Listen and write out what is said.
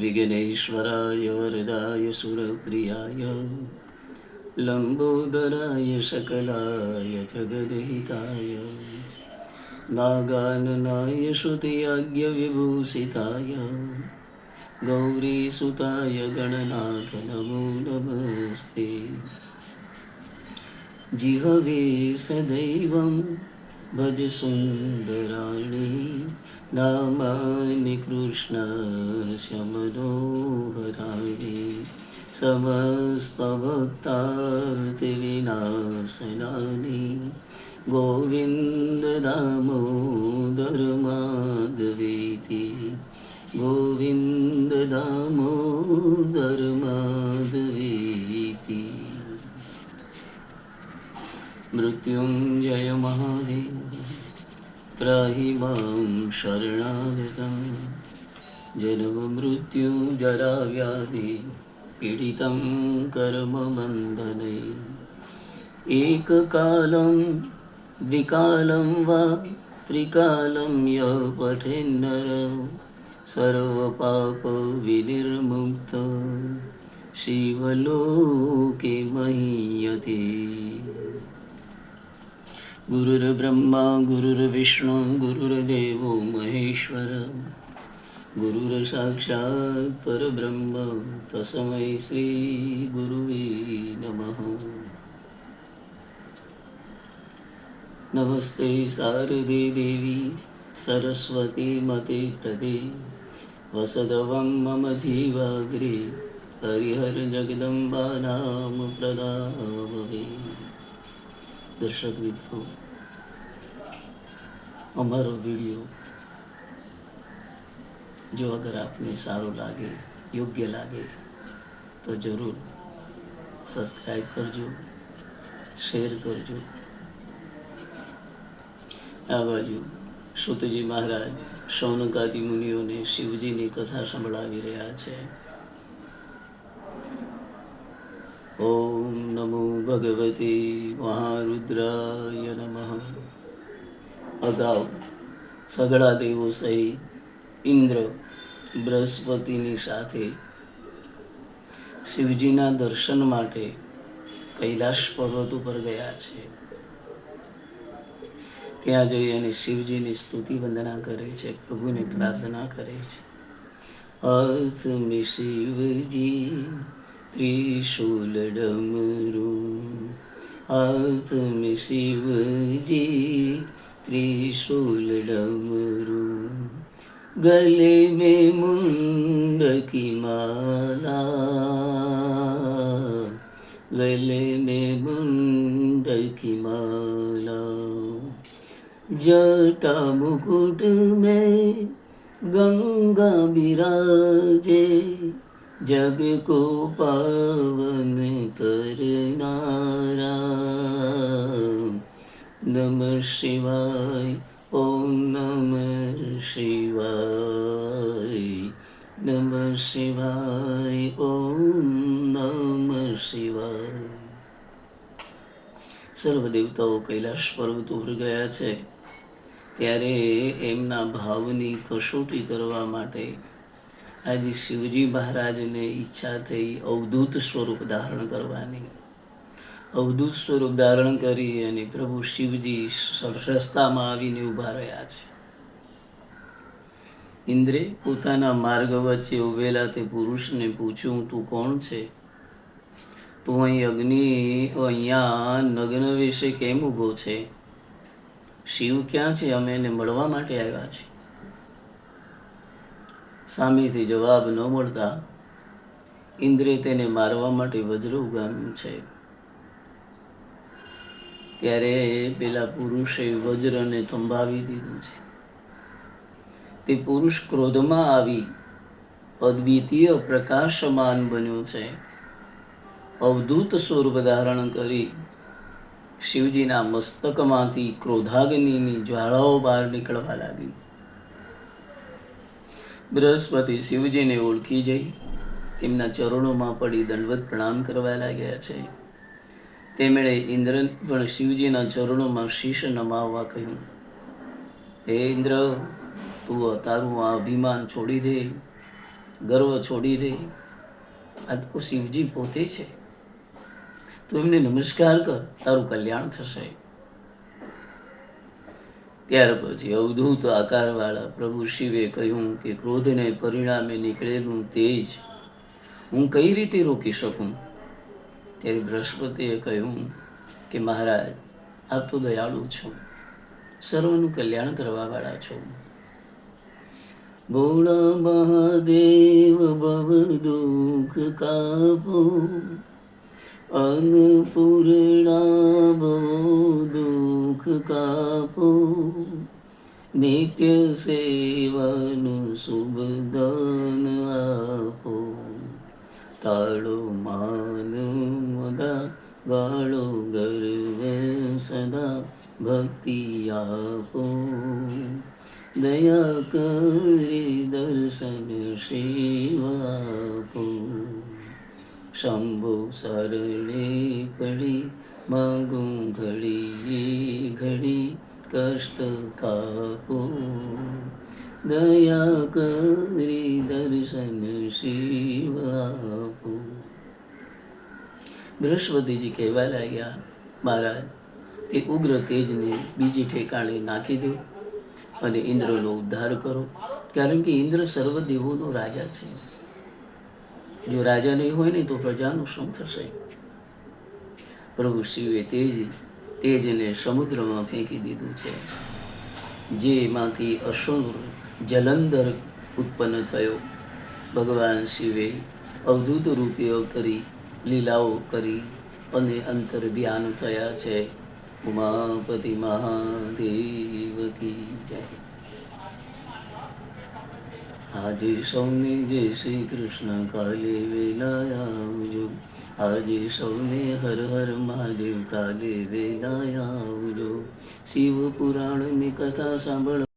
विघ्नेश्वराय वरदाय सुरप्रियाय लम्बोदराय सकलाय जगदहिताय नागाननाय श्रुतियाज्ञविभूषिताय गौरीसुताय गणनाथ नमो नमस्ते जिहवे सदैवं भज सुन्दराणि નામાય કૃષ્ણ શમનોહરાય સમસ્ત ભક્તાર્તિ વિનાશનાની ગોવિંદ દામોદર માધવીતિ ગોવિંદ દામોદર માધવીતિ મૃત્યુંજય त्राहि मां शरणागतं जन्ममृत्युजराव्याधि पीडितं कर्मबन्धने एककालं द्विकालं वा त्रिकालं य पठेन्नर सर्वपापविनिर्मुक्त शिवलोके महीयते गुरुर्ब्रह्मा गुरुर्विष्णु गुरुर्देवो महेश्वर गुरुर्साक्षात् परब्रह्म तस्मै श्रीगुरुवे नमः नमस्ते शारदे देवी सरस्वती मते प्रदे वसदवं मम जीवाग्रे हरिहरजगदम्बा नाम प्रदामवे દર્શક મિત્રો, અમારો વીડિયો જો અગર આપને સારો લાગે, યોગ્ય લાગે, તો જરૂર સબસ્ક્રાઈબ કરજો શેર કરજો. આ બાજુ સુતજી મહારાજ, સૌનકાદી મુનિઓને શિવજીની કથા સંભળાવી રહ્યા છે. ઓમ નમો ભગવતી મહારુદ્રાય નમઃ અગાઉ સગડા દેવો સહિત ઇન્દ્ર બૃહસ્પતિની સાથે શિવજીના દર્શન માટે કૈલાશ પર્વત ઉપર ગયા છે ત્યાં જઈ અને શિવજીની સ્તુતિ વંદના કરે છે પ્રભુને પ્રાર્થના કરે છે અર્થ શિવજી त्रिशूलडमरु आत्म शिवजी त्रिशूलडमरु गले में मुंड की माला गले में मुंड की माला जटा मुकुट में गंगा विराजे जग को पावन करनारा नमः शिवाय ॐ नमः शिवाय नमः शिवाय ॐ नमः શિવાય સર્વ દેવતાઓ કૈલાશ પર્વત ઉપર ગયા છે ત્યારે એમના ભાવની કસોટી કરવા માટે આજે શિવજી મહારાજને ઈચ્છા થઈ અવધૂત સ્વરૂપ ધારણ કરવાની. અવધૂત સ્વરૂપ ધારણ કરી અને પ્રભુ શિવજી રસ્તામાં આવીને ઊભા રહ્યા છે. ઇન્દ્રે પોતાના માર્ગ વચ્ચે ઉભેલા તે પુરુષને પૂછ્યું, તું કોણ છે? તું અહીં અગ્નિ, અહીંયા નગ્ન વિશે કેમ ઊભો છે? શિવ ક્યાં છે? અમે એને મળવા માટે આવ્યા છે સામેથી જવાબ ન મળતા ઇન્દ્રે તેને મારવા માટે વજ્ર ઉગામ્યું છે. ત્યારે પેલા પુરુષે વજ્રને થંભાવી દીધું છે. તે પુરુષ ક્રોધમાં આવી અદ્વિતીય પ્રકાશમાન બન્યો છે. અવધૂત સ્વરૂપ ધારણ કરી શિવજીના મસ્તકમાંથી ક્રોધાગ્નિની જ્વાળાઓ બહાર નીકળવા લાગી. બૃહસ્પતિ શિવજીને ઓળખી જઈ. તેમના ચરણોમાં પડી દંડવત પ્રણામ કરવા લાગ્યા છે. તેમણે ઇન્દ્ર પણ શિવજીના ચરણોમાં શીશ નમાવવા કહ્યું, હે ઇન્દ્ર, તું તારું આ અભિમાન છોડી દે, ગર્વ છોડી દે. આ તો શિવજી પોતે છે. તું એમને નમસ્કાર કર, તારું કલ્યાણ થશે. ત્યાર પછી અવધૂત આકારવાળા પ્રભુ શિવે કહ્યું કે ક્રોધને પરિણામે નીકળેલું તેજ હું કઈ રીતે રોકી શકું? ત્યારે બૃહસ્પતિએ કહ્યું કે મહારાજ, આપ તો દયાળુ છો, સર્વનું કલ્યાણ કરવાવાળા છો. ભોળા મહાદેવ, ભવ દુઃખ કાપો, અન્નપૂર્ણા ભવ દુઃખ કાપો. નિત્ય સેવાનું શુભ દાન આપો તાળો માન મદા ગાળો ગર્વ સદા ભક્તિ આપો દયા કરી દર્શન શિવ આપો શંભુ શરણે પડી માગું ઘડી ઘડી કષ્ટ કાપો દયા કરી દર્શન શિવ આપો બૃહસ્પતિજી કહેવા લાગ્યા મહારાજ તે ઉગ્ર તેજને બીજી ઠેકાણે નાખી દો અને ઇન્દ્રનો ઉદ્ધાર કરો. કારણ કે ઇન્દ્ર સર્વ દેવોનો રાજા છે. જો રાજા નહીં હોય ને તો પ્રજાનું શું થશે? પ્રભુ શિવે તેજ તેજને સમુદ્રમાં ફેંકી દીધું છે, જેમાંથી અસુર જલંધર ઉત્પન્ન થયો. ભગવાન શિવે અવધૂત રૂપે અવતરી લીલાઓ કરી અને અંતર ધ્યાન થયા છે. ઉમાપતિ મહાદેવ કી જય. આજે સૌને જય શ્રી કૃષ્ણ. કાલે વેલાયા આજે સૌને હર હર મહાદેવ કાલે વેલા આવજો શિવ પુરાણની કથા સાંભળ